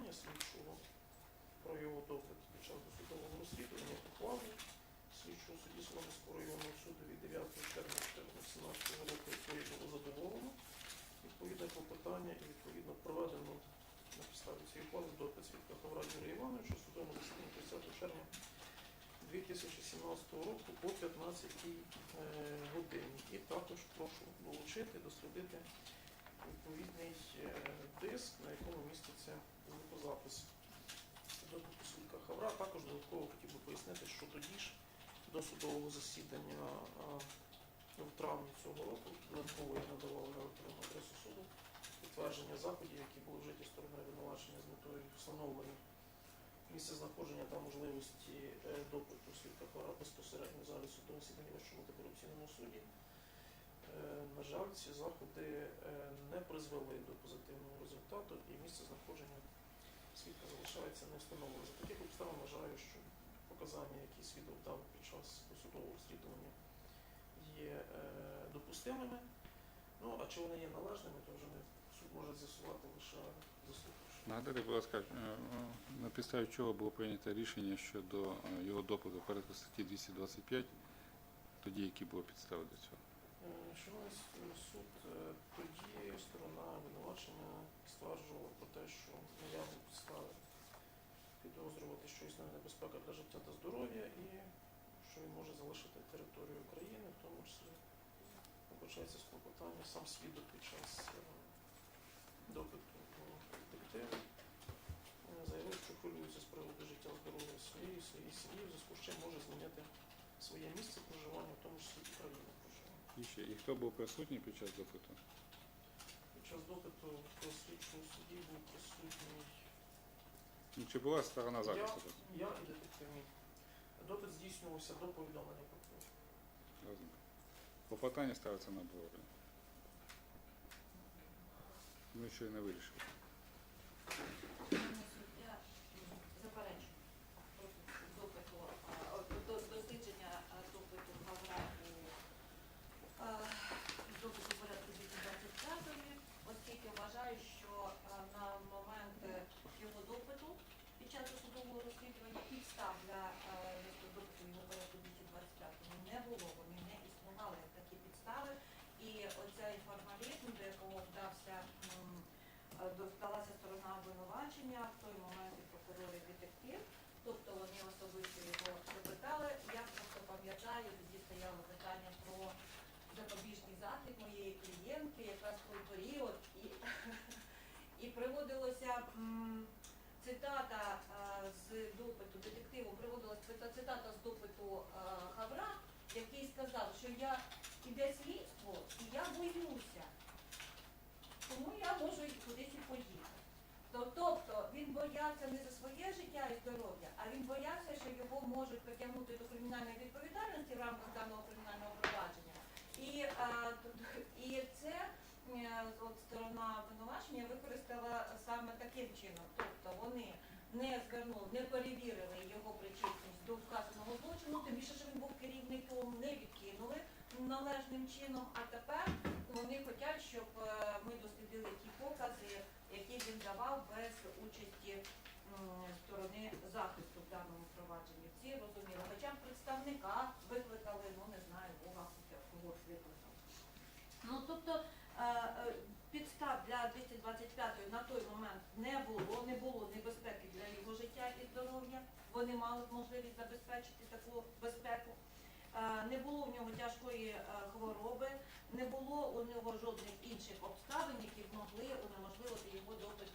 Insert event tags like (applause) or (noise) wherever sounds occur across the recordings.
клопотання слідчого про його допит під час досудового розслідування ухвали слідчого судді Солом'янського районного суду від 9 червня 2017 року якої було задоволено відповідне клопотання і відповідно проведено на підставі цієї ухвали допит свідка Хавра Юрія Івановича судовому засіданні 30 червня 2017 року о 15 е, годині. І також прошу долучити, дослідити відповідний е, диск, на якому міститься звукозапис до свідка Хавра. Також додатково хотів би пояснити, що тоді ж до судового засідання в травні цього року додатково я надавав на електронну адресу суду підтвердження заходів, які були вжиті стороною винувачення з метою встановлення місце знаходження та можливості е, допиту свідка Хвара безпосередньо в залі судового засідання Вищому антикорупційному суді. Е, На жаль, ці заходи е, не призвели до позитивного результату і місце знаходження свідка залишається не встановленим. За таких обставин вважаю, що показання, які свідок дав під час досудового розслідування, є е, допустимими. Ну, а чи вони є належними, то вже не суд може з'ясувати лише заслухавши. Нагадайте, будь ласка, на підставі чого було прийнято рішення щодо його допиту порядку статті 225, тоді які були підстави до цього? Е, Шановний с- суд, е, тоді сторона обвинувачення стверджувала про те, що наявні підстави підозрювати, що існує небезпека для життя та здоров'я і що він може залишити територію України, в тому числі почається з клопотання сам свідок під час е, допиту детективу. е, Заявив, що хвилюється з приводу життя здоров'я своєї, своєї сім'ї, в зв'язку з чим може змінити своє місце проживання, в тому числі проживання. І ще, і хто був присутній під час допиту? Під час допиту до слідчого судді був присутній Ну, чи була сторона я, захисту? тут? я і детектив мій. Допит здійснювався до повідомлення прокурора. Розумію. Клопотання ставиться на обговорення. Ми ще й не вирішили. Суддя заперечує проти допиту, а, о, до дослідження а, допиту Гавра у а, допиту порядку 225, оскільки вважаю, що а, на момент е, його допиту під час судового розслідування підстав для а, допиту його порядку 225 не було, вони не існували як такі підстави. І оця інформалізм, до якого вдався е, досталася сторона обвинувачення, в той момент і прокурор і детектив, тобто вони особисто його запитали. Я просто пам'ятаю, тоді стояло питання про запобіжний захід моєї клієнтки, якраз в той період, і, (laughs) і приводилося цитата е, з допиту детективу, приводилася цитата з допиту Хавра, який сказав, що я іде і я боюся тому я можу кудись і поїхати. Тобто він боявся не за своє життя і здоров'я, а він боявся, що його можуть притягнути до кримінальної відповідальності в рамках даного кримінального провадження. І, а, і це е, от сторона обвинувачення використала саме таким чином. Тобто вони не звернули, не перевірили його причетність до вказаного злочину, тим більше, що він був керівником, не відкинули належним чином, а тепер вони хочуть, щоб е, ми дослідили ті покази, які він давав без участі сторони захисту в даному провадженні. Всі розуміли, хоча представника викликали, ну не знаю, Бога кого ж викликав. Ну тобто е, е, підстав для 225-ї на той момент не було, не було небезпеки для його життя і здоров'я. Вони мали можливість забезпечити таку безпеку. Е, Не було в нього тяжкої е, хвороби, не було у нього жодних інших обставин, які б могли унеможливити його допит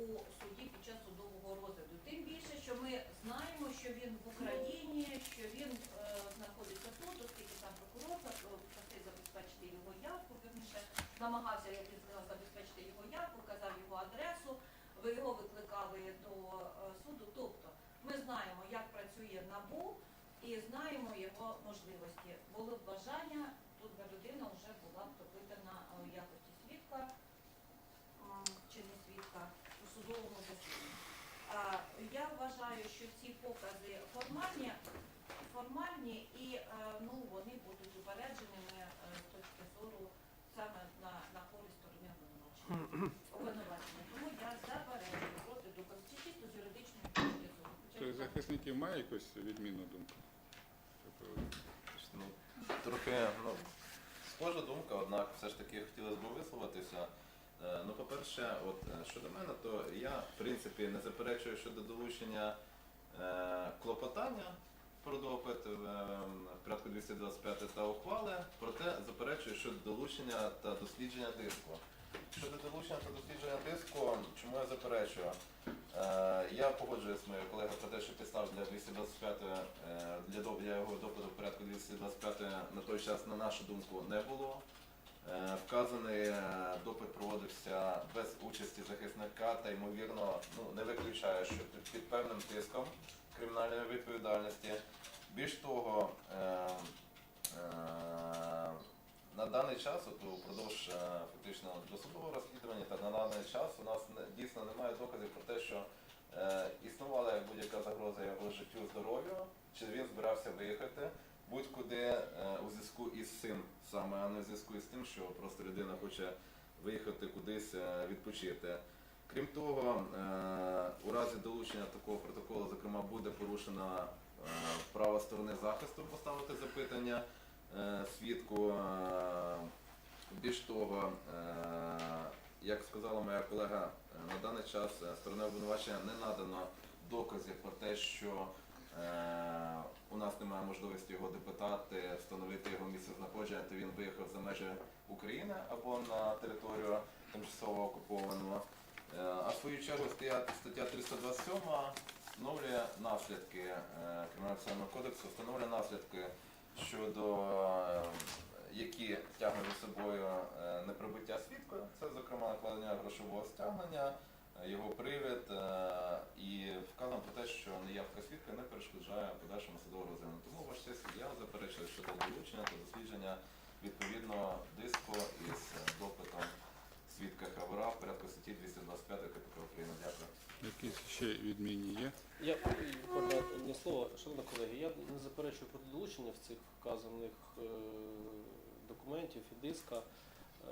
у суді під час судового розгляду. Тим більше, що ми знаємо, що він в Україні, що він е, знаходиться тут, оскільки сам прокурор е, просив забезпечити його явку, вірніше намагався, як він сказав, забезпечити його явку, казав його адресу, ви його викликали до е, суду. Тобто ми знаємо, як працює НАБУ і знаємо його можливості. Було б бажання, тут би людина вже була б допитана у якості свідка чи не свідка у судовому засіданні. Я вважаю, що ці покази формальні, формальні і е, ну, вони будуть упередженими е, з точки зору саме на, на користь сторони обвинувачення. Тому я заперечую проти допиту захисників має якусь відмінну думку? з цього приводу? Ну, трохи ну, схожа думка, однак все ж таки хотілося б висловитися. Е, Ну, по-перше, от е, щодо мене, то я в принципі не заперечую щодо долучення е, клопотання про допит е, в порядку 225 та ухвали, проте заперечую щодо долучення та дослідження диску. Щодо долучення та дослідження диску, чому я заперечую? Е, Я погоджуюсь з моєю колегою про те, що підстав для 225 е, для, доп- для його допиту в порядку 225 на той час, на нашу думку, не було. Е, Вказаний допит проводився без участі захисника та ймовірно ну, не виключає, що під, певним тиском кримінальної відповідальності. Більш того, на даний час, от упродовж фактично досудового розслідування та даний час у нас дійсно немає доказів про те, що е, існувала будь-яка загроза його життю, здоров'ю, чи він збирався виїхати будь-куди е, у зв'язку із цим саме, а не в зв'язку із тим, що просто людина хоче виїхати кудись е, відпочити. Крім того, е, у разі долучення такого протоколу, зокрема, буде порушено е, право сторони захисту поставити запитання е, свідку. Е, Більш того, е, як сказала моя колега, е, на даний час е, стороною обвинувачення не надано доказів про те, що е, у нас немає можливості його допитати, встановити його місце знаходження, то він виїхав за межі України або на територію тимчасово окупованого. А в свою чергу стаття, стаття 327 встановлює наслідки Кримінального кодексу, встановлює наслідки щодо які тягнуть за собою е, неприбуття свідка. Це, зокрема, накладення грошового стягнення, е, його привід е, і вказано про те, що неявка свідка не перешкоджає подальшому судовому розгляду. Тому ваш честь, я заперечую щодо долучення та дослідження відповідного диску із допитом свідка Хавара в порядку статті 225 КПК України. Дякую. Якісь ще відмінні є? Шановні колеги, я не заперечую проти долучення в цих вказаних е, документів і диска,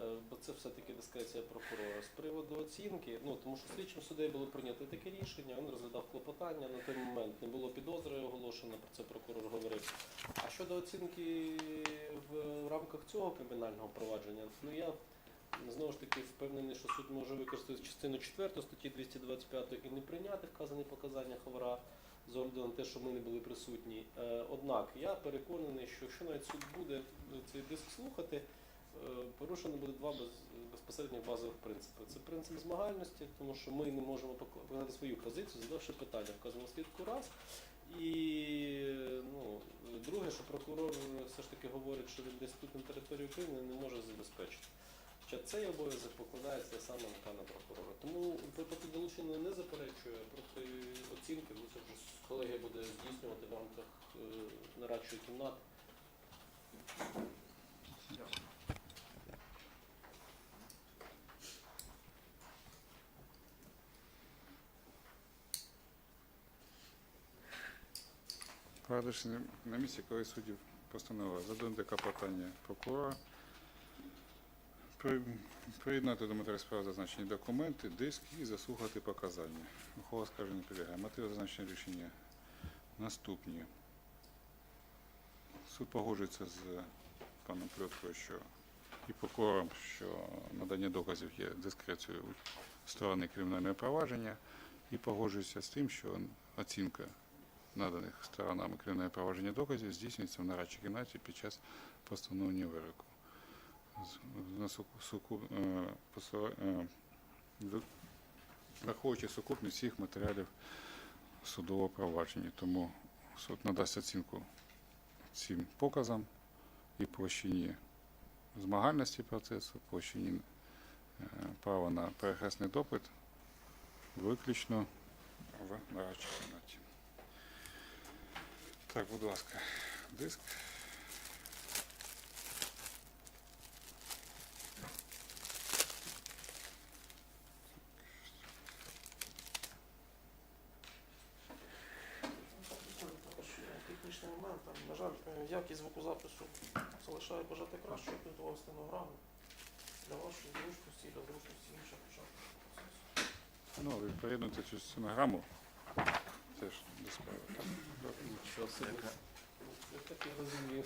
е, бо це все-таки дискреція прокурора. З приводу оцінки, ну тому що слідчим суддею було прийнято таке рішення, він розглядав клопотання. На той момент не було підозри оголошено, про це прокурор говорив. А щодо оцінки в рамках цього кримінального провадження, ну я Знову ж таки впевнений, що суд може використати частину 4 статті 225 і не прийняти вказані показання Ховара з огляду на те, що ми не були присутні. Е, Однак я переконаний, що якщо навіть суд буде цей диск слухати, е, порушено буде два без, безпосередніх базових принципи. Це принцип змагальності, тому що ми не можемо показати свою позицію, задавши питання вказаному свідку раз. І ну, друге, що прокурор все ж таки говорить, що він десь тут на території України не може забезпечити. Хоча цей обов'язок покладається саме на пана прокурора. Тому проти долучення не заперечує проти оцінки, колегія буде здійснювати в рамках е, нарадчої кімнати. Порадиш на місці, коли суддів постанова задати клопотання прокурора, при- приєднати до матеріалу справи зазначені документи, диск і заслухати показання. Ухвала скаже не підлягає. Мотиви зазначення рішення наступні. Суд погоджується з паном Пльоткою, що і прокурором, що надання доказів є дискрецією сторони кримінального провадження, і погоджується з тим, що оцінка наданих сторонами кримінального провадження доказів здійснюється в нарадчій кімнаті під час постановлення вироку. На суку- е, е, Враховуючи сукупність всіх матеріалів судового провадження, тому суд надасть оцінку цим показам і площині змагальності процесу, площині е, права на перехресний допит виключно в нарадчій кімнаті. Так, будь ласка, диск. Також є технічний момент. Там, на жаль, е, якість звукозапису залишає бажати краще, я підготував стенограму для вашої зручності і для зручності інших учасників процесу. Ну, ви приєднуєте цю стенограму теж до справи. Так. Нічого собі. Це так я розумію.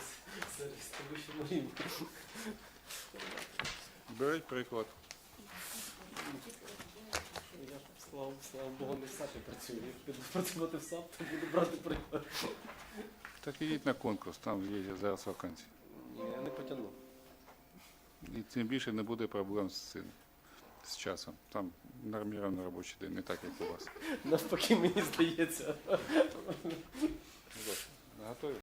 Це вищому рівні. Беріть приклад. Я ж, слава, слава Богу, не в САПі працюю. Як піду працювати в САП, то буду брати приклад. Так ідіть на конкурс, там є зараз вакансії. Я не потягну. І тим більше не буде проблем з цим. З часом. Там нормірований робочий день, не так, як у вас. Навпаки, мені здається. Готові?